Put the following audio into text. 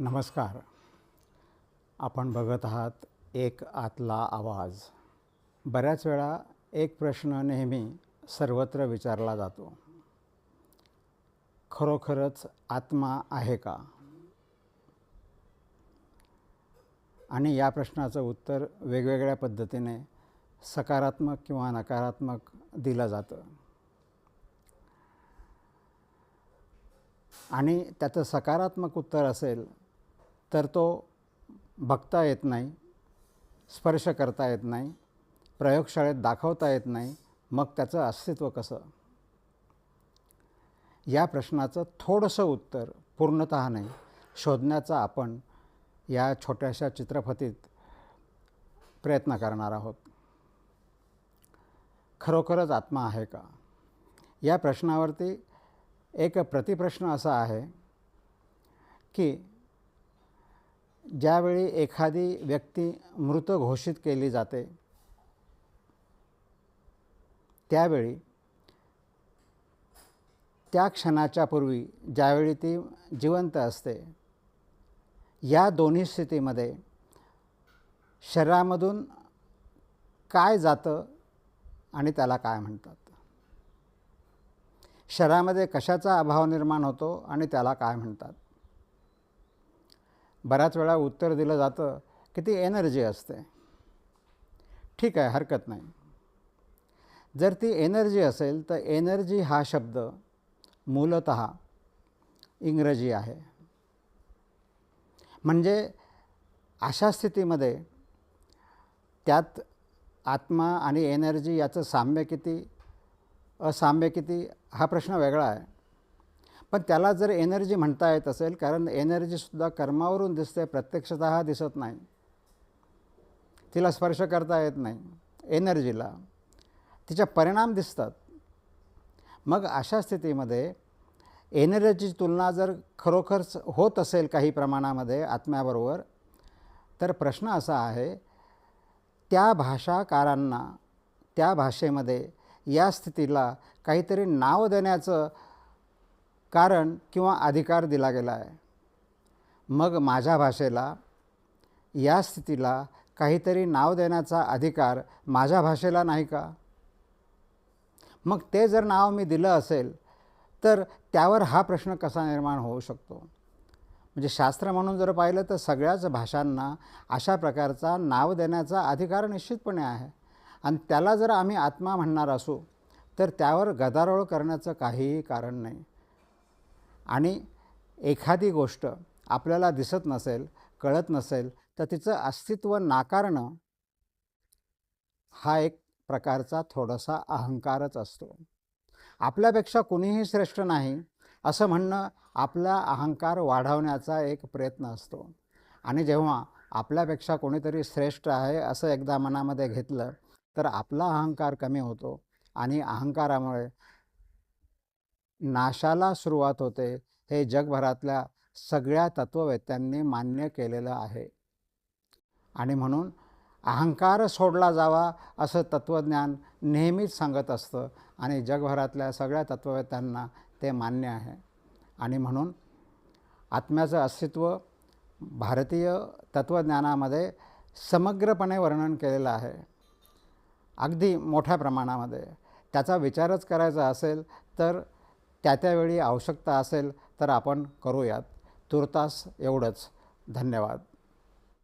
नमस्कार. आपण बघत आहात एक आतला आवाज. बऱ्याच वेळा एक प्रश्न नेहमी सर्वत्र विचारला जातो. खरोखरच आत्मा आहे का? आणि या प्रश्नाचं उत्तर वेगवेगळ्या पद्धतीने सकारात्मक किंवा नकारात्मक दिलं जातं. आणि त्याचं सकारात्मक उत्तर असेल तर तो बघता येत नाही स्पर्श करता येत नाही प्रयोगशाळेत दाखवता येत नाही मग त्याचं अस्तित्व कसं? या प्रश्नाचं थोडंसं उत्तर पूर्णत नाही. शोधण्याचा आपण या छोट्याशा चित्रफतीत प्रयत्न करणार आहोत. खरोखरच आत्मा आहे का? या प्रश्नावरती एक प्रतिप्रश्न असा आहे की ज्यावेळी एखादी व्यक्ती मृत घोषित केली जाते त्यावेळी त्या क्षणाच्या पूर्वी ज्यावेळी ती जिवंत असते या दोन्ही स्थितीमध्ये शरीरामधून काय जातं आणि त्याला काय म्हणतात? शरीरामध्ये कशाचा अभाव निर्माण होतो आणि त्याला काय म्हणतात? बऱ्याच वेळा उत्तर दिलं जातं की ती एनर्जी असते. ठीक आहे हरकत नाही. जर ती एनर्जी असेल तर एनर्जी हा शब्द मूलत इंग्रजी आहे. म्हणजे अशा स्थितीमध्ये त्यात आत्मा आणि एनर्जी याचं साम्य किती असाम्य किती हा प्रश्न वेगळा आहे. पण त्याला जर एनर्जी म्हणता येत असेल कारण एनर्जीसुद्धा कर्मावरून दिसते प्रत्यक्षतः दिसत नाही. तिला स्पर्श करता येत नाही एनर्जीला. तिच्या परिणाम दिसतात. मग अशा स्थितीमध्ये एनर्जीची तुलना जर खरोखरच होत असेल काही प्रमाणामध्ये आत्म्याबरोबर तर प्रश्न असा आहे त्या भाषाकारांना त्या भाषेमध्ये या स्थितीला काहीतरी नाव देण्याचं कारण किंवा अधिकार दिला गेला आहे. मग माझ्या भाषेला या स्थितीला काहीतरी नाव देण्याचा अधिकार माझ्या भाषेला नाही का? मग ते जर नाव मी दिलं असेल तर त्यावर हा प्रश्न कसा निर्माण होऊ शकतो? म्हणजे शास्त्र म्हणून जर पाहिलं तर सगळ्याच भाषांना अशा प्रकारचा नाव देण्याचा अधिकार निश्चितपणे आहे. आणि त्याला जर आम्ही आत्मा म्हणणार असू तर त्यावर गदारोळ करण्याचं काहीही कारण नाही. आणि एखादी गोष्ट आपल्याला दिसत नसेल कळत नसेल तर तिचं अस्तित्व नाकारणं हा एक प्रकारचा थोडासा अहंकारच असतो. आपल्यापेक्षा कुणीही श्रेष्ठ नाही असं म्हणणं आपला अहंकार वाढवण्याचा एक प्रयत्न असतो. आणि जेव्हा आपल्यापेक्षा कोणीतरी श्रेष्ठ आहे असं एकदा मनामध्ये घेतलं तर आपला अहंकार कमी होतो आणि अहंकारामुळे नाशाला सुरुवात होते हे जगभरातल्या सगळ्या तत्ववेत्यांनी मान्य केलेलं आहे. आणि म्हणून अहंकार सोडला जावा असं तत्त्वज्ञान नेहमीच सांगत असतं आणि जगभरातल्या सगळ्या तत्त्ववेत्यांना ते मान्य आहे. आणि म्हणून आत्म्याचं अस्तित्व भारतीय तत्त्वज्ञानामध्ये समग्रपणे वर्णन केलेलं आहे. अगदी मोठ्या प्रमाणामध्ये त्याचा विचारच करायचा असेल तर त्या त्यावेळी आवश्यकता असेल तर आपण करूयात. तुर्तास एवढंच. धन्यवाद.